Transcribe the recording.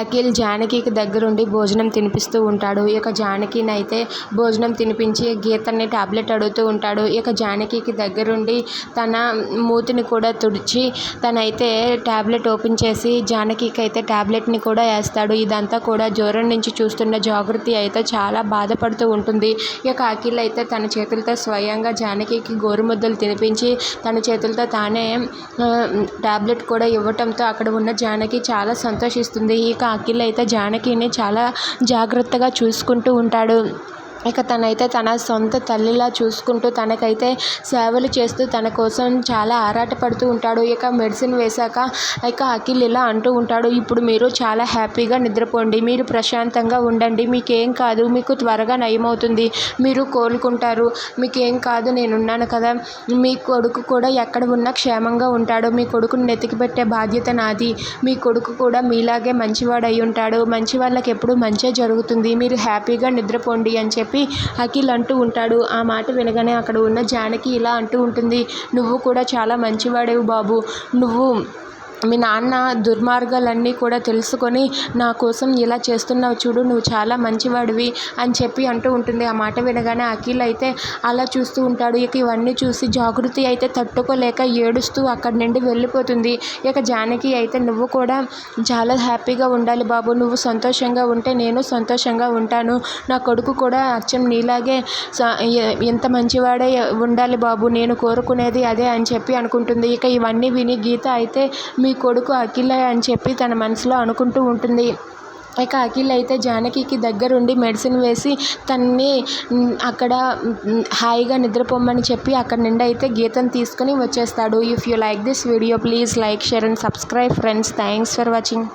అఖిల్ జానకికి దగ్గరుండి భోజనం తినిపిస్తూ ఉంటాడు. ఇక జానకిని అయితే భోజనం తినిపించి గీతని టాబ్లెట్ అడుగుతూ ఉంటాడు. ఇక జానకికి దగ్గరుండి తన మూతిని కూడా తుడిచి తనైతే టాబ్లెట్ ఓపెన్ చేసి జానకికి అయితే టాబ్లెట్ని కూడా వేస్తాడు. ఇదంతా కూడా జ్వరం నుంచి చూస్తున్న జాగృతి అయితే చాలా బాధపడుతూ ఉంటుంది. ఇక అఖిల్ అయితే తన చేతులతో స్వయంగా జానకికి గోరుముద్దలు తినిపించి తన చేతులతో తానే టాబ్లెట్ కూడా ఇవ్వటంతో అక్కడ ఉన్న జానకి చాలా సంతోషిస్తుంది. ఇక అఖిల్ అయితే జానకిని చాలా జాగ్రత్తగా చూసుకుంటూ ఉంటాడు. ఇక తనైతే తన సొంత తల్లిలా చూసుకుంటూ తనకైతే సేవలు చేస్తూ తన కోసం చాలా ఆరాటపడుతూ ఉంటాడు. ఇక మెడిసిన్ వేశాక ఇక అఖిల్ ఇలా అంటూ ఉంటాడు ఇప్పుడు మీరు చాలా హ్యాపీగా నిద్రపోండి మీరు ప్రశాంతంగా ఉండండి మీకేం కాదు మీకు త్వరగా నయమవుతుంది మీరు కోలుకుంటారు మీకేం కాదు నేనున్నాను కదా మీ కొడుకు కూడా ఎక్కడ ఉన్నా క్షేమంగా ఉంటాడు మీ కొడుకుని నెతికి పెట్టే బాధ్యత నాది మీ కొడుకు కూడా మీలాగే మంచివాడై ఉంటాడు మంచి వాళ్ళకి ఎప్పుడు మంచే జరుగుతుంది మీరు హ్యాపీగా నిద్రపోండి అని చెప్పి అఖిల్ అంటూ ఉంటాడు. ఆ మాట వినగానే అక్కడ ఉన్న జానకి ఇలా అంటూ ఉంటుంది. నువ్వు కూడా చాలా మంచివాడేవు బాబు. నువ్వు మీ నాన్న దుర్మార్గాలన్నీ కూడా తెలుసుకొని నా కోసం ఇలా చేస్తున్నావు చూడు నువ్వు చాలా మంచివాడివి అని చెప్పి అంటూ ఉంటుంది. ఆ మాట వినగానే అఖిల్ అయితే అలా చూస్తూ ఉంటాడు. ఇక ఇవన్నీ చూసి జాగృతి అయితే తట్టుకోలేక ఏడుస్తూ అక్కడి నుండి వెళ్ళిపోతుంది. ఇక జానకి అయితే నువ్వు కూడా చాలా హ్యాపీగా ఉండాలి బాబు. నువ్వు సంతోషంగా ఉంటే నేను సంతోషంగా ఉంటాను. నా కొడుకు కూడా అచ్చం నీలాగే ఎంత మంచివాడే ఉండాలి బాబు. నేను కోరుకునేది అదే అని చెప్పి అనుకుంటుంది. ఇక ఇవన్నీ విని గీత అయితే మీ మీ కొడుకు అఖిలే అని చెప్పి తన మనసులో అనుకుంటూ ఉంటుంది. ఇక అఖిల్ అయితే జానకికి దగ్గరుండి మెడిసిన్ వేసి తన్ని అక్కడ హాయిగా నిద్రపోమని చెప్పి అక్కడ నుండి అయితే గీతను తీసుకుని వచ్చేస్తాడు. If you like this video please like share and subscribe friends thanks for watching